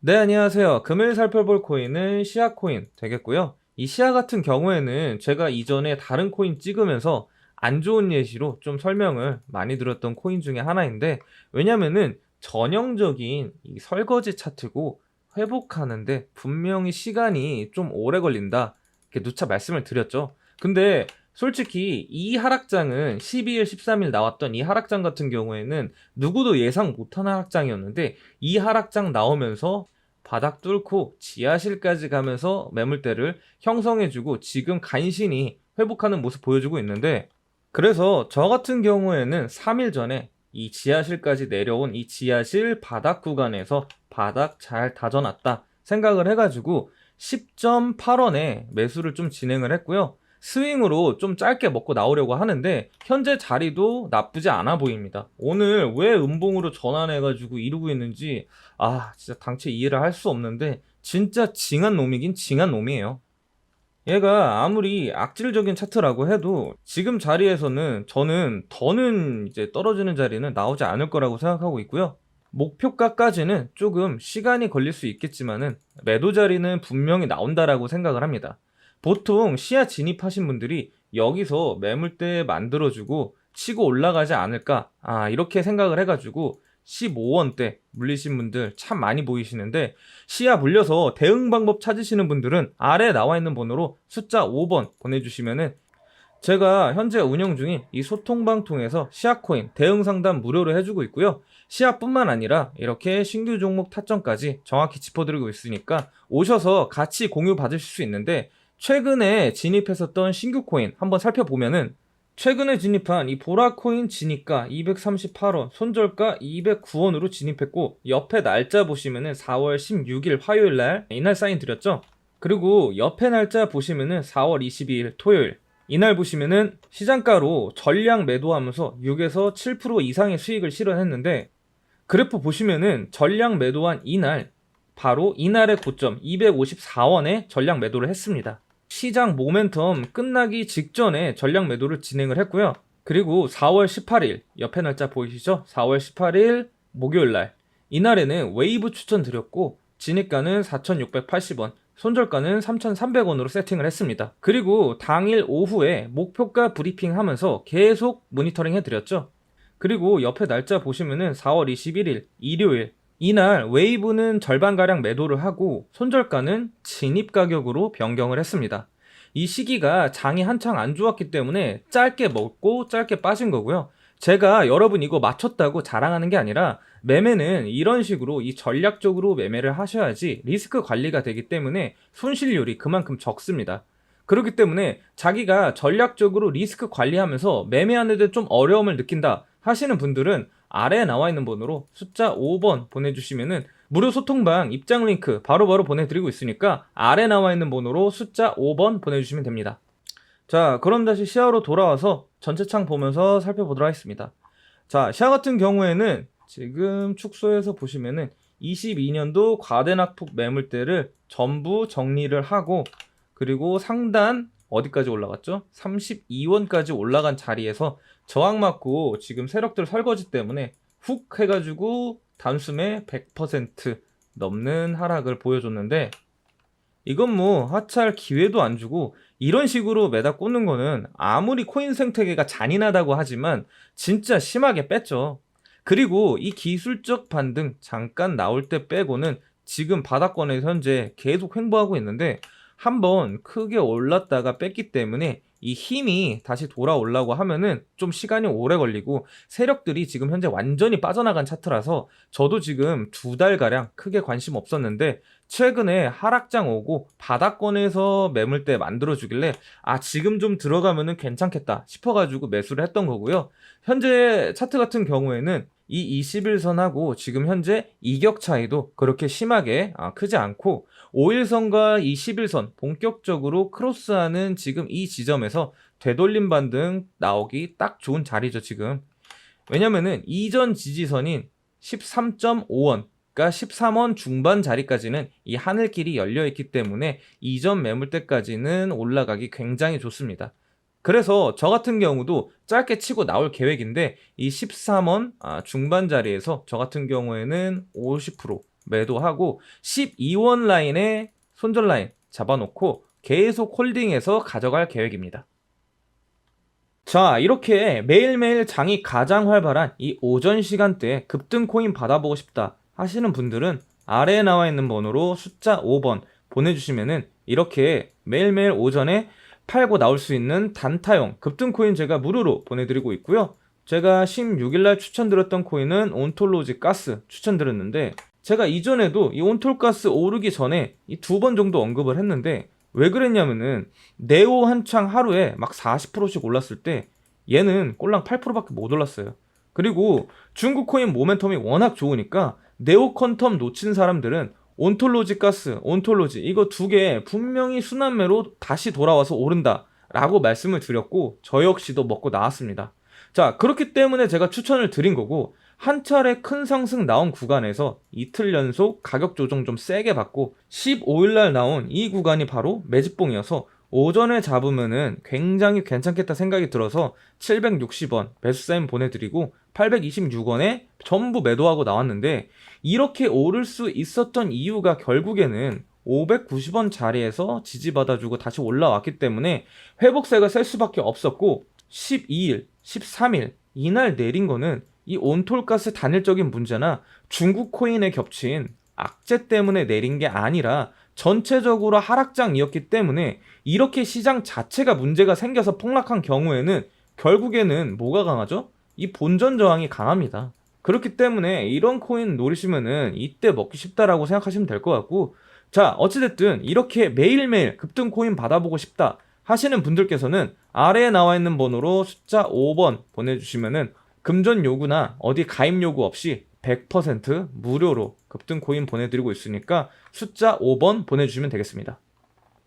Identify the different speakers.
Speaker 1: 네, 안녕하세요. 금일 살펴볼 코인은 시아 코인 되겠고요. 이 시아 같은 경우에는 제가 이전에 다른 코인 찍으면서 안 좋은 예시로 좀 설명을 많이 드렸던 코인 중에 하나인데, 왜냐면은 전형적인 이 설거지 차트고 회복하는데 분명히 시간이 좀 오래 걸린다. 이렇게 누차 말씀을 드렸죠. 근데 솔직히 이 하락장은 12일, 13일 나왔던 이 하락장 같은 경우에는 누구도 예상 못한 하락장이었는데 이 하락장 나오면서 바닥 뚫고 지하실까지 가면서 매물대를 형성해주고 지금 간신히 회복하는 모습 보여주고 있는데 그래서 저 같은 경우에는 3일 전에 이 지하실까지 내려온 이 지하실 바닥 구간에서 바닥 잘 다져놨다 생각을 해가지고 10.8원에 매수를 좀 진행을 했고요. 스윙으로 좀 짧게 먹고 나오려고 하는데 현재 자리도 나쁘지 않아 보입니다. 오늘 왜 음봉으로 전환해가지고 이루고 있는지 아 진짜 당최 이해를 할 수 없는데 진짜 징한 놈이긴 징한 놈이에요. 얘가 아무리 악질적인 차트라고 해도 지금 자리에서는 저는 더는 이제 떨어지는 자리는 나오지 않을 거라고 생각하고 있고요. 목표가까지는 조금 시간이 걸릴 수 있겠지만은 매도 자리는 분명히 나온다라고 생각을 합니다. 보통 시야 진입하신 분들이 여기서 매물대 만들어주고 치고 올라가지 않을까 아 이렇게 생각을 해가지고 15원대 물리신 분들 참 많이 보이시는데 시야 물려서 대응 방법 찾으시는 분들은 아래 나와 있는 번호로 숫자 5번 보내주시면은 제가 현재 운영 중인 이 소통방 통해서 시아코인 대응 상담 무료로 해주고 있고요. 시아뿐만 아니라 이렇게 신규 종목 타점까지 정확히 짚어드리고 있으니까 오셔서 같이 공유 받으실 수 있는데 최근에 진입했었던 신규 코인 한번 살펴보면은 최근에 진입한 이 보라코인 진입가 238원, 손절가 209원으로 진입했고 옆에 날짜 보시면은 4월 16일 화요일 날 이날 사인 드렸죠. 그리고 옆에 날짜 보시면은 4월 22일 토요일 이날 보시면은 시장가로 전량 매도하면서 6에서 7% 이상의 수익을 실현했는데 그래프 보시면은 전량 매도한 이날 바로 이날의 고점 254원에 전량 매도를 했습니다. 시장 모멘텀 끝나기 직전에 전량 매도를 진행을 했고요. 그리고 4월 18일 옆에 날짜 보이시죠? 4월 18일 목요일 날 이날에는 웨이브 추천 드렸고 진입가는 4,680원, 손절가는 3,300원으로 세팅을 했습니다. 그리고 당일 오후에 목표가 브리핑 하면서 계속 모니터링 해드렸죠. 그리고 옆에 날짜 보시면은 4월 21일 일요일 이날 웨이브는 절반가량 매도를 하고 손절가는 진입 가격으로 변경을 했습니다. 이 시기가 장이 한창 안 좋았기 때문에 짧게 먹고 짧게 빠진 거고요. 제가 여러분 이거 맞췄다고 자랑하는 게 아니라 매매는 이런 식으로 이 전략적으로 매매를 하셔야지 리스크 관리가 되기 때문에 손실률이 그만큼 적습니다. 그렇기 때문에 자기가 전략적으로 리스크 관리하면서 매매하는데 좀 어려움을 느낀다 하시는 분들은 아래에 나와 있는 번호로 숫자 5번 보내주시면은 무료 소통방 입장 링크 바로 바로 보내드리고 있으니까 아래 나와 있는 번호로 숫자 5번 보내주시면 됩니다. 자, 그럼 다시 시야로 돌아와서 전체 창 보면서 살펴보도록 하겠습니다. 자, 시야 같은 경우에는 지금 축소해서 보시면은 22년도 과대낙폭 매물대를 전부 정리를 하고 그리고 상단 어디까지 올라갔죠? 32원까지 올라간 자리에서 저항 맞고 지금 세력들 설거지 때문에 훅 해가지고 단숨에 100% 넘는 하락을 보여줬는데 이건 뭐 하차할 기회도 안 주고 이런 식으로 매다 꽂는 거는 아무리 코인 생태계가 잔인하다고 하지만 진짜 심하게 뺐죠. 그리고 이 기술적 반등 잠깐 나올 때 빼고는 지금 바닥권에서 현재 계속 횡보하고 있는데 한번 크게 올랐다가 뺐기 때문에 이 힘이 다시 돌아오려고 하면은 좀 시간이 오래 걸리고 세력들이 지금 현재 완전히 빠져나간 차트라서 저도 지금 두 달가량 크게 관심 없었는데 최근에 하락장 오고 바닥권에서 매물대 만들어주길래 아 지금 좀 들어가면은 괜찮겠다 싶어가지고 매수를 했던 거고요. 현재 차트 같은 경우에는 이 21선하고 지금 현재 이격 차이도 그렇게 심하게 아, 크지 않고 5일선과 21선 본격적으로 크로스하는 지금 이 지점에서 되돌림 반등 나오기 딱 좋은 자리죠 지금 왜냐면은 이전 지지선인 13.5원 그러니까 13원 중반 자리까지는 이 하늘길이 열려 있기 때문에 이전 매물대까지는 올라가기 굉장히 좋습니다. 그래서 저 같은 경우도 짧게 치고 나올 계획인데 이 13원 아, 중반 자리에서 저 같은 경우에는 50% 매도하고 12원 라인에 손절 라인 잡아놓고 계속 홀딩해서 가져갈 계획입니다. 자, 이렇게 매일매일 장이 가장 활발한 이 오전 시간대에 급등 코인 받아보고 싶다 하시는 분들은 아래에 나와 있는 번호로 숫자 5번 보내주시면은 이렇게 매일매일 오전에 팔고 나올 수 있는 단타용 급등 코인 제가 무료로 보내드리고 있고요. 제가 16일날 추천드렸던 코인은 온톨로지 가스 추천드렸는데 제가 이전에도 이 온톨가스 오르기 전에 이 두 번 정도 언급을 했는데 왜 그랬냐면은 네오 한창 하루에 막 40%씩 올랐을 때 얘는 꼴랑 8%밖에 못 올랐어요. 그리고 중국 코인 모멘텀이 워낙 좋으니까 네오 컨텀 놓친 사람들은 온톨로지 가스, 온톨로지 이거 두 개 분명히 순환매로 다시 돌아와서 오른다 라고 말씀을 드렸고 저 역시도 먹고 나왔습니다. 자, 그렇기 때문에 제가 추천을 드린 거고 한 차례 큰 상승 나온 구간에서 이틀 연속 가격 조정 좀 세게 받고 15일 날 나온 이 구간이 바로 매집봉이어서 오전에 잡으면은 굉장히 괜찮겠다 생각이 들어서 760원 매수 사인 보내드리고 826원에 전부 매도하고 나왔는데 이렇게 오를 수 있었던 이유가 결국에는 590원 자리에서 지지받아주고 다시 올라왔기 때문에 회복세가 셀 수밖에 없었고 12일, 13일 이날 내린 거는 이 온톨가스 단일적인 문제나 중국 코인에 겹친 악재 때문에 내린 게 아니라 전체적으로 하락장이었기 때문에 이렇게 시장 자체가 문제가 생겨서 폭락한 경우에는 결국에는 뭐가 강하죠? 이 본전 저항이 강합니다. 그렇기 때문에 이런 코인 노리시면은 이때 먹기 쉽다라고 생각하시면 될 것 같고 자 어찌됐든 이렇게 매일매일 급등 코인 받아보고 싶다 하시는 분들께서는 아래에 나와 있는 번호로 숫자 5번 보내주시면은 금전 요구나 어디 가입 요구 없이 100% 무료로 급등 코인 보내드리고 있으니까 숫자 5번 보내주시면 되겠습니다.